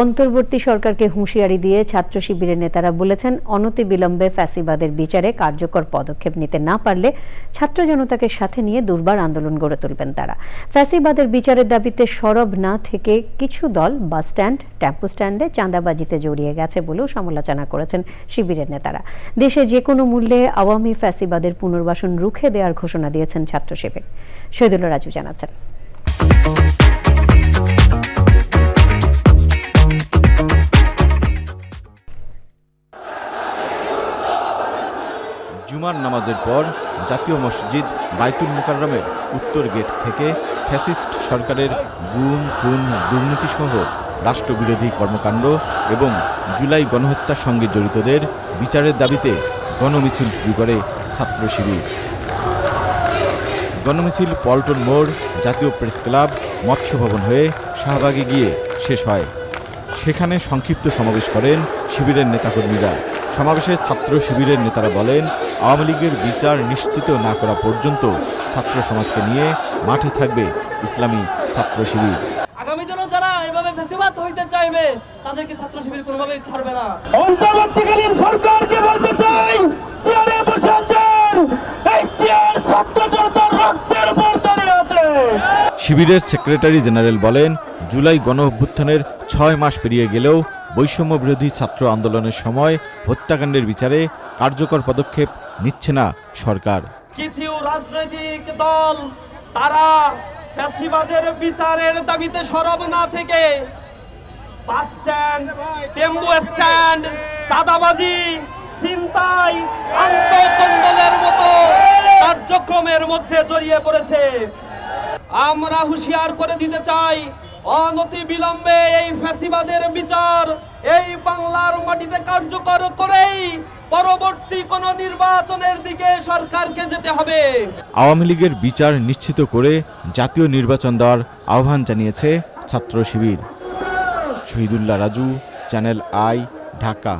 অন্তর্বর্তী সরকারকে হুঁশিয়ারি দিয়ে ছাত্র শিবিরের নেতারা বলেছেন অনতিবিলম্বে ফ্যাসিবাদের বিচারে কার্যকর পদক্ষেপ নিতে না পারলে ছাত্র জনতাকে সাথে নিয়ে দুর্বার আন্দোলন গড়ে তুলবেন তারা। ফ্যাসিবাদের বিচারের দাবিতে সরব না থেকে কিছু দল বাস স্ট্যান্ড, টেম্পো স্ট্যান্ডে চাঁদাবাজিতে জড়িয়ে গেছে বলেও সমালোচনা করেছেন শিবিরের নেতারা। দেশে যে কোনো মূল্যে আওয়ামী ফ্যাসিবাদের পুনর্বাসন রুখে দেওয়ার ঘোষণা দিয়েছেন ছাত্র শিবির। শহীদুল্লাহ রাজু জানাচ্ছেন। জুমার নামাজের পর জাতীয় মসজিদ বাইতুল মুকাররমের উত্তর গেট থেকে ফ্যাসিস্ট সরকারের গুম, খুন, দুর্নীতিসহ রাষ্ট্রবিরোধী কর্মকাণ্ড এবং জুলাই গণহত্যার সঙ্গে জড়িতদের বিচারের দাবিতে গণমিছিল শুরু করে ছাত্র শিবির। গণমিছিল পল্টন মোড় জাতীয় প্রেস ক্লাব মৎস্য ভবন হয়ে শাহবাগে গিয়ে শেষ হয়। সেখানে সংক্ষিপ্ত সমাবেশ করেন শিবিরের নেতাকর্মীরা। সমাবেশে ছাত্র শিবিরের নেতারা বলেন আওয়ামী লীগের বিচার নিশ্চিত না করা পর্যন্ত ছাত্র সমাজকে নিয়ে মাঠে থাকবে ইসলামী ছাত্র শিবির। আগামী দিনে যারা এভাবে ফেসিবাদ হইতে চাইবে তাদেরকে ছাত্র শিবির কোনোভাবেই ছাড়বে না। অন্তর্বর্তীকালীন সরকারকে বলতে চাই চেয়ারে বসে আছেন এই চেয়ার ছাত্র জনতার রক্তের উপর দাঁড়িয়ে আছে। শিবিরের সেক্রেটারি জেনারেল বলেন জুলাই গণ অভ্যুত্থানের ছয় মাস পেরিয়ে গেলেও বৈষম্য বিরোধী ছাত্র আন্দোলনের সময় হত্যাকাণ্ডের বিচারে কার্যকর পদক্ষেপ নিচ্ছে না সরকার। কিছু রাজনৈতিক দল, তারা ফ্যাসিবাদের বিচারের দাবিতে সরব না থেকে বাস স্ট্যান্ড টেম্পু স্ট্যান্ড, চাঁদাবাজি, ছিনতাই আন্তঃকন্দলের মতো কার্যক্রমের মধ্যে জড়িয়ে পড়েছে। আমরা হুঁশিয়ার করে দিতে চাই অনতি বিলম্বে এই ফ্যাসিবাদের বিচার, এই বাংলার মাটিতে কার্যকর করেই পরবর্তী কোন নির্বাচনের দিকে সরকারকে যেতে হবে। আওয়ামী লীগের বিচার নিশ্চিত করে জাতীয় নির্বাচন দেওয়ার আহ্বান জানিয়েছে ছাত্র শিবির। Shahidullah Raju, channel I, Dhaka.